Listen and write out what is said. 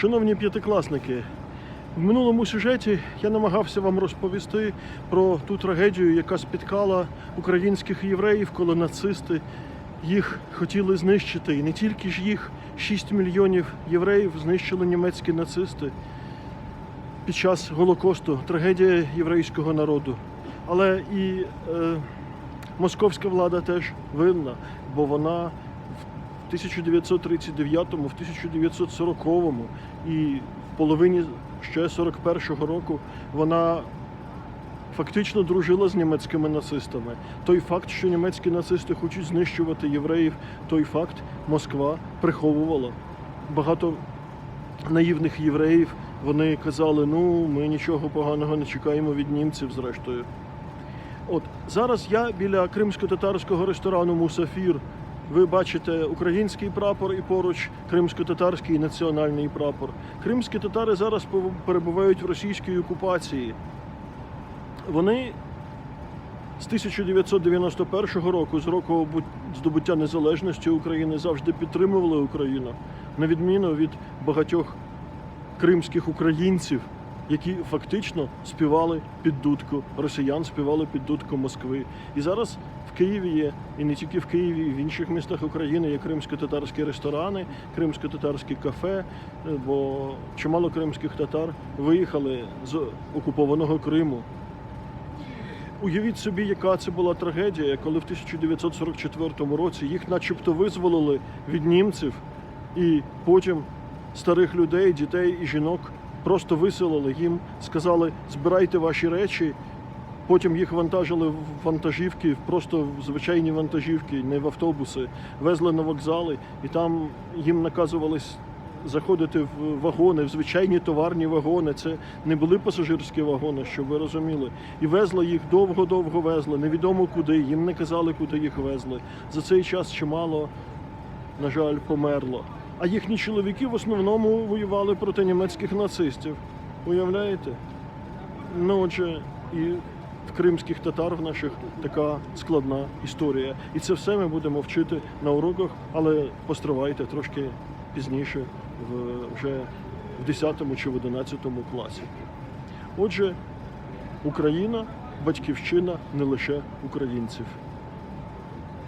Шановні п'ятикласники, в минулому сюжеті я намагався вам розповісти про ту трагедію, яка спіткала українських євреїв, коли нацисти їх хотіли знищити. І не тільки ж їх, 6 мільйонів євреїв знищили німецькі нацисти під час Голокосту, трагедія єврейського народу. Але і е, московська влада теж винна, бо вона в 1939-му, в 1940-му і в половині ще 41-го року вона фактично дружила з німецькими нацистами. Той факт, що німецькі нацисти хочуть знищувати євреїв, той факт Москва приховувала. Багато наївних євреїв вони казали, ну ми нічого поганого не чекаємо від німців, зрештою. От зараз я біля кримсько-татарського ресторану Мусафір. Ви бачите український прапор і поруч кримсько-татарський національний прапор. Кримські татари зараз перебувають в російській окупації. Вони з 1991 року, з року здобуття незалежності України, завжди підтримували Україну, на відміну від багатьох кримських українців, які фактично співали під дудку росіян, співали під дудку Москви. І зараз в Києві є, і не тільки в Києві, і в інших містах України є кримсько-татарські ресторани, кримсько-татарські кафе, е, бо чимало кримських татар виїхали з окупованого Криму. Уявіть собі, яка це була трагедія, коли в 1944 році їх начебто визволили від німців, і потім старих людей, дітей і жінок просто виселили їм, сказали, збирайте ваші речі. Потім їх вантажили в вантажівки, просто в звичайні вантажівки, не в автобуси, везли на вокзали, і там їм наказувались заходити в вагони, в звичайні товарні вагони. Це не були пасажирські вагони, щоб ви розуміли. І везли їх довго-довго везли, невідомо куди. Їм не казали, куди їх везли. За цей час чимало, на жаль, померло. А їхні чоловіки в основному воювали проти німецьких нацистів. Уявляєте? Ну, отже, і в кримських татар в наших така складна історія. І це все ми будемо вчити на уроках, але постривайте трошки пізніше, вже в 10 чи в 11 класі. Отже, Україна, батьківщина не лише українців.